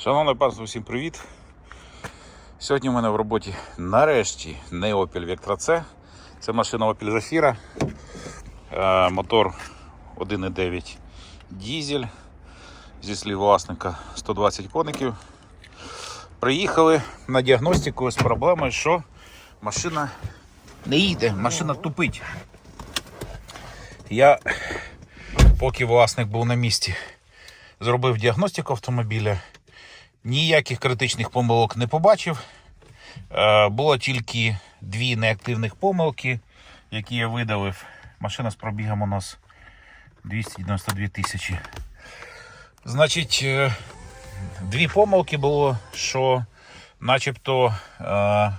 Шановне панство, всім привіт! Сьогодні в мене в роботі нарешті не Opel Vectra C. Це машина Opel Zafira. Е, Мотор 1,9 дізель. Зі слів власника 120 коників. Приїхали на діагностику з проблемою, що машина не їде, машина тупить. Я, поки власник був на місці, зробив діагностику автомобіля. Ніяких критичних помилок не побачив. Е, Було тільки дві неактивних помилки, які я видалив. Машина з пробігом у нас 292 тисячі. Значить, е, дві помилки було, що начебто е,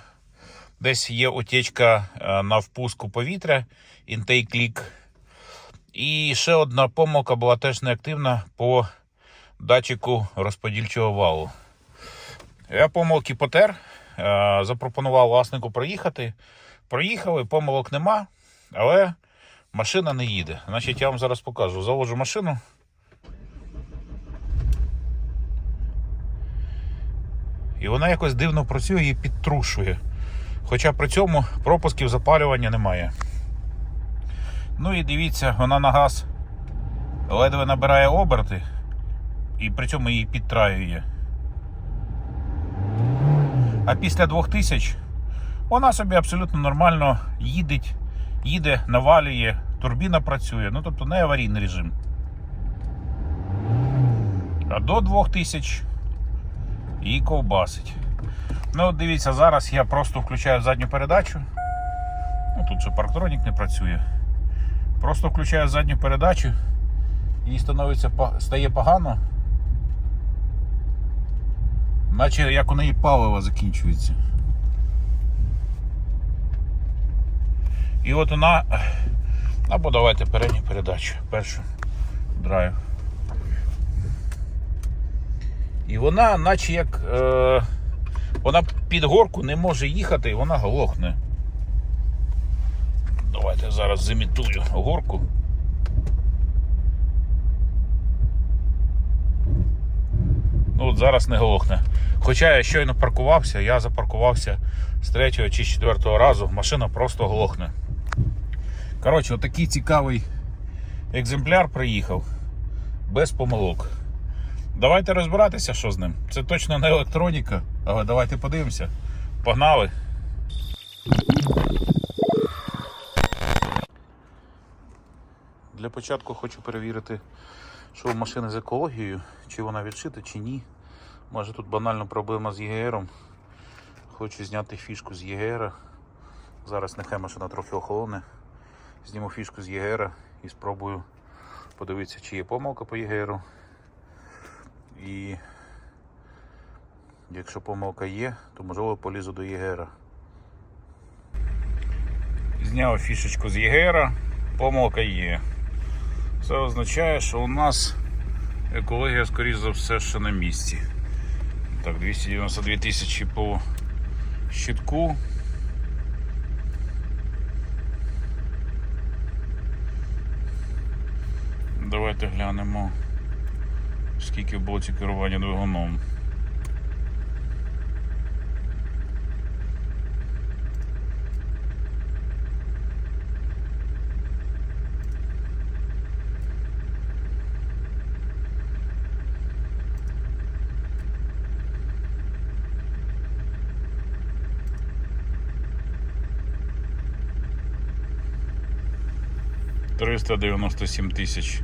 десь є утечка е, на впуску повітря, leak. І ще одна помилка була теж неактивна по датчику розподільчого валу. Я помилки потер, е, запропонував власнику проїхати. Проїхали, помилок нема, але машина не їде. Значить, я вам зараз покажу. Заводжу машину. І вона якось дивно працює і підтрушує. Хоча при цьому пропусків запалювання немає. Ну і дивіться, вона на газ ледве набирає оберти і при цьому її підтраює. А після 2000 вона собі абсолютно нормально їдеть, їде, навалює, турбіна працює, ну тобто не аварійний режим. А до 2000 її ковбасить. Ну, от дивіться, зараз я просто включаю задню передачу. Ну, тут же парктронік не працює. Просто включаю задню передачу, їй становиться, стає погано. Наче як у неї паливо закінчується. І от вона. Або давайте передню передачу, першу драйв. І вона, наче як. Е, вона під горку не може їхати, і вона глохне. Давайте зараз зімітую горку. Ну, от зараз не глохне. Хоча я щойно паркувався, я запаркувався з третього чи з четвертого разу, машина просто глохне. Коротше, отакий цікавий екземпляр приїхав без помилок. Давайте розбиратися, що з ним. Це точно не електроніка, але давайте подивимося. Погнали! Для початку хочу перевірити, що у машини з екологією, чи вона відшита, чи ні. Може тут банальна проблема з ЄГРом. Хочу зняти фішку з ЄГР. Зараз нехай машина трохи охолоне. Зніму фішку з ЄГР і спробую подивитися, чи є помилка по ЄГРу. І якщо помилка є, то можливо полізу до ЄГР. Зняв фішечку з ЄГР, помилка є. Це означає, що у нас екологія, скоріш за все, ще на місці. Так, 292 тисячі по щитку. Давайте глянемо, скільки в блоці керування двигуном. Триста дев'яносто сім тисяч.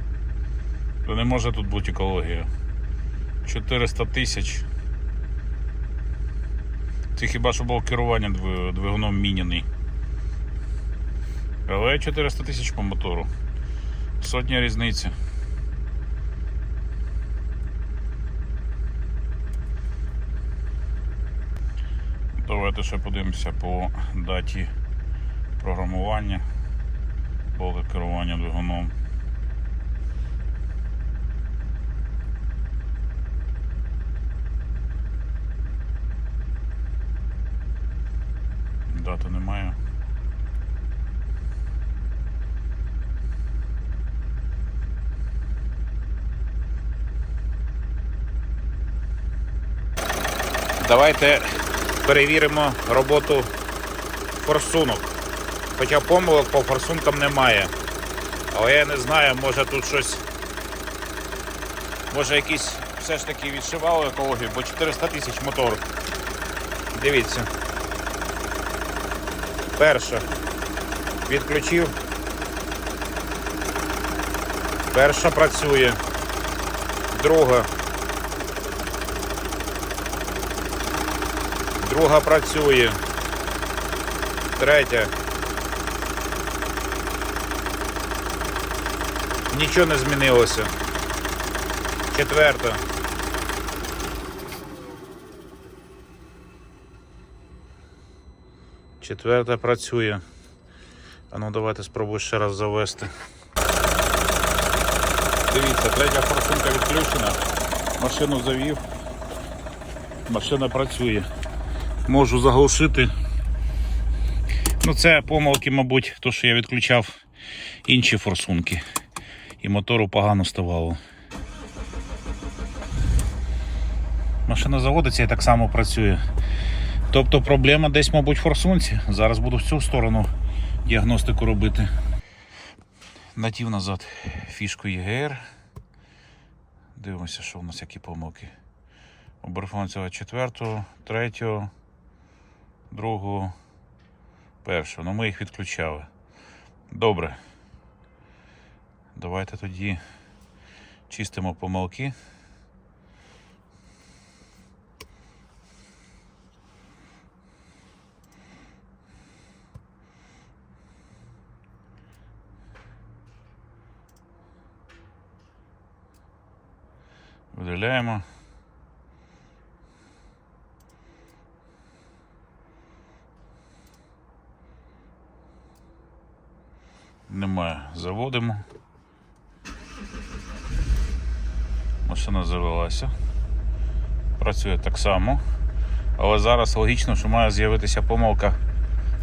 То не може тут бути екологія. 400 тисяч. Це хіба що було керування дви- двигуном міняний. Але 400 тисяч по мотору. Сотня різниці. Давайте ще подивимося по даті програмування, поле керування двигуном. Дати немає. Давайте перевіримо роботу форсунок. Хоча помилок по форсункам немає. Але я не знаю, може тут щось. Може якісь все ж таки відшивало екологію, бо 400 тисяч мотор. Дивіться. Перша. Відключив. Перша працює. Друга. Друга працює. Третя. Нічого не змінилося. Четверта. Четверта працює. А ну давайте спробую ще раз завести. Дивіться, третя форсунка відключена. Машину завів. Машина працює. Можу заглушити. Ну це помилки, мабуть, то що я відключав інші форсунки. І мотору погано ставало. Машина заводиться і так само працює. Тобто проблема десь, мабуть, в форсунці. Зараз буду в цю сторону діагностику робити. Натів назад фішку ЄГР. Дивимося, що в нас які помилки. Цього четвертого, третього, другого, першого. Ну ми їх відключали. Добре. Давайте тоді чистимо помилки. Видаляємо. Немає. Заводимо. Машина завелася. Працює так само. Але зараз логічно, що має з'явитися помилка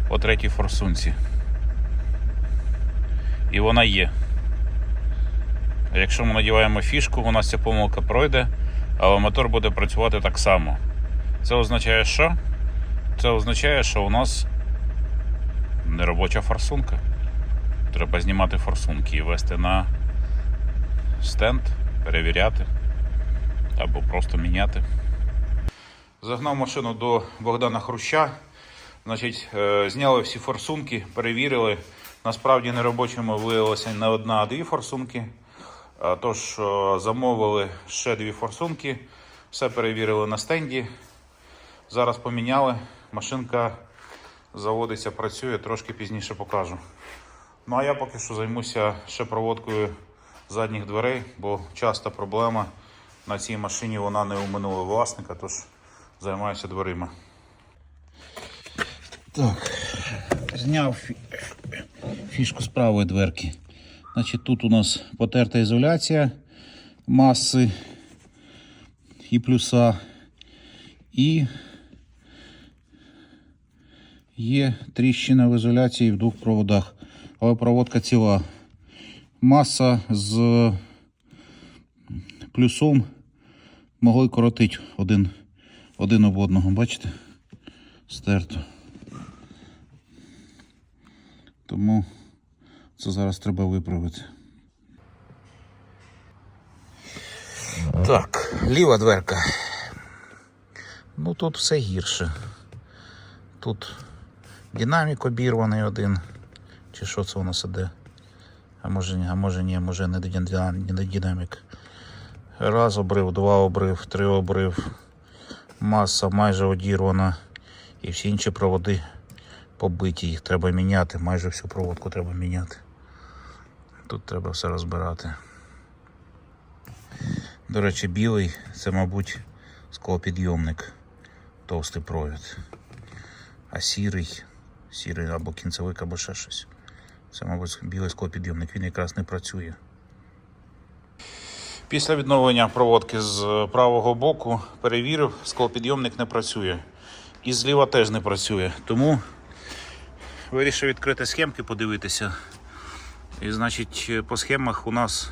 по третій форсунці. І вона є. Якщо ми надіваємо фішку, у нас ця помилка пройде, але мотор буде працювати так само. Це означає що? Це означає, що у нас неробоча форсунка. Треба знімати форсунки і вести на стенд, перевіряти або просто міняти. Загнав машину до Богдана Хруща. Значить, е, зняли всі форсунки, перевірили. Насправді неробочими виявилося не одна, а дві форсунки. Тож е, замовили ще дві форсунки, все перевірили на стенді. Зараз поміняли. Машинка заводиться, працює, трошки пізніше покажу. Ну а я поки що займуся ще проводкою задніх дверей, бо часто проблема на цій машині вона не у минулого власника, тож займаюся дверима. Так, зняв фішку з правої дверки. Значить, тут у нас потерта ізоляція маси і плюса. І є тріщина в ізоляції в двох проводах. Але проводка ціла. Маса з плюсом могли коротити один, один об одного. Бачите? Стерто. Тому це зараз треба виправити. Так, ліва дверка. Ну тут все гірше. Тут динамік обірваний один. Чи що це у нас іде? А може, а може ні, може не динамік. Раз обрив, два обрив, три обрив. Маса майже одірвана. І всі інші проводи побиті. Їх треба міняти. Майже всю проводку треба міняти. Тут треба все розбирати. До речі, білий це, мабуть, склопідйомник. Товстий провід. А сірий, сірий або кінцевик, або ще щось. Це, мабуть, білий склопідйомник. Він якраз не працює. Після відновлення проводки з правого боку перевірив, склопідйомник не працює. І зліва теж не працює. Тому вирішив відкрити схемки, подивитися. І значить, по схемах у нас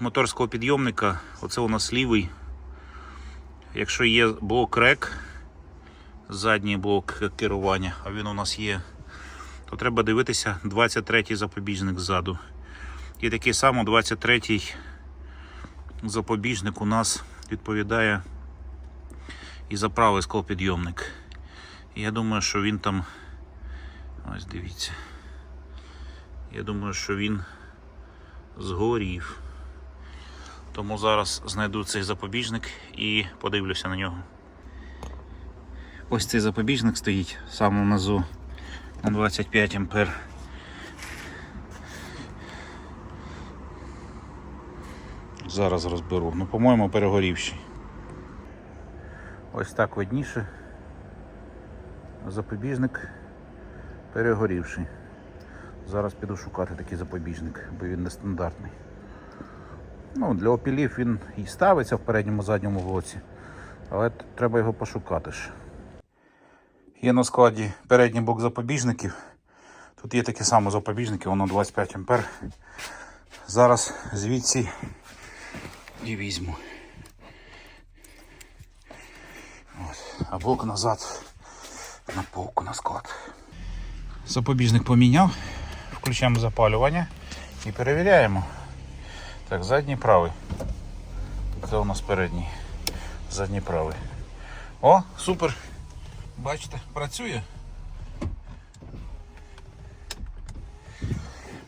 моторського підйомника, оце у нас лівий, Якщо є блок рек, задній блок керування, а він у нас є, то треба дивитися 23-й запобіжник ззаду. І такий само 23-й запобіжник у нас відповідає і за правий склопідйомник. Я думаю, що він там. Ось дивіться. Я думаю, що він згорів. Тому зараз знайду цей запобіжник і подивлюся на нього. Ось цей запобіжник стоїть в самому низу на 25 ампер. Зараз розберу. Ну, по-моєму, перегорівший. Ось так видніше. Запобіжник перегорівший. Зараз піду шукати такий запобіжник, бо він нестандартний. Ну, для опілів він і ставиться в передньому задньому блоці, але треба його пошукати ж. Є на складі передній блок запобіжників. Тут є такі самі запобіжники, воно 25 ампер. Зараз звідси і візьму. От. А блок назад на полку на склад. Запобіжник поміняв. Включаємо запалювання і перевіряємо. Так, задній правий. Це у нас передній. Задній правий. О, супер. Бачите, працює.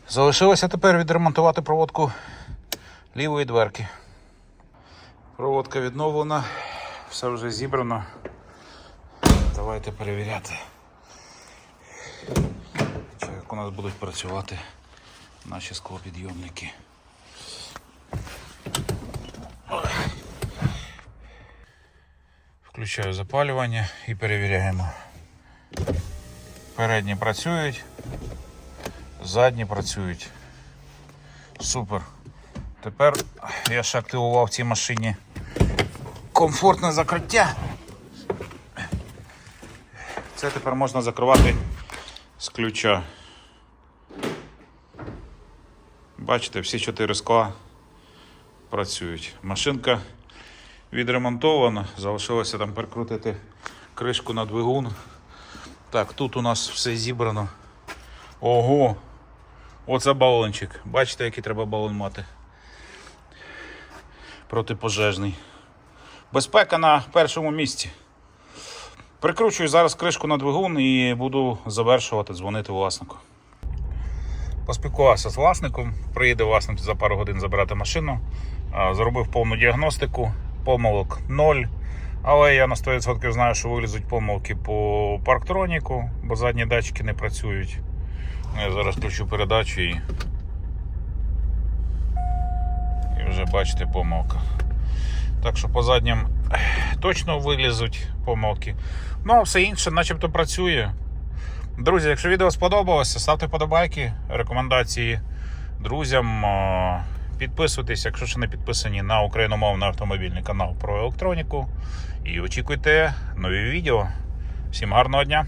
Залишилося тепер відремонтувати проводку лівої дверки. Проводка відновлена, все вже зібрано. Давайте перевіряти. Чи як у нас будуть працювати наші склопідйомники. Включаю запалювання і перевіряємо. Передні працюють, задні працюють. Супер. Тепер я ще активував в цій машині комфортне закриття. Це тепер можна закривати з ключа. Бачите, всі чотири скла працюють. Машинка відремонтована, залишилося там прикрутити кришку на двигун. Так, тут у нас все зібрано. Ого! Оце балончик. Бачите, який треба балон мати. Протипожежний. Безпека на першому місці. Прикручую зараз кришку на двигун і буду завершувати дзвонити власнику. Поспілкувався з власником, приїде власник за пару годин забирати машину. Зробив повну діагностику, помилок 0. Але я на 100% знаю, що вилізуть помилки по парктроніку, бо задні датчики не працюють. Я зараз включу передачу і, і вже бачите помилка. Так що по заднім точно вилізуть помилки. Ну, а все інше, начебто, працює. Друзі, якщо відео сподобалося, ставте подобайки, рекомендації друзям. Підписуйтесь, якщо ще не підписані на україномовний автомобільний канал про електроніку. І очікуйте нові відео. Всім гарного дня!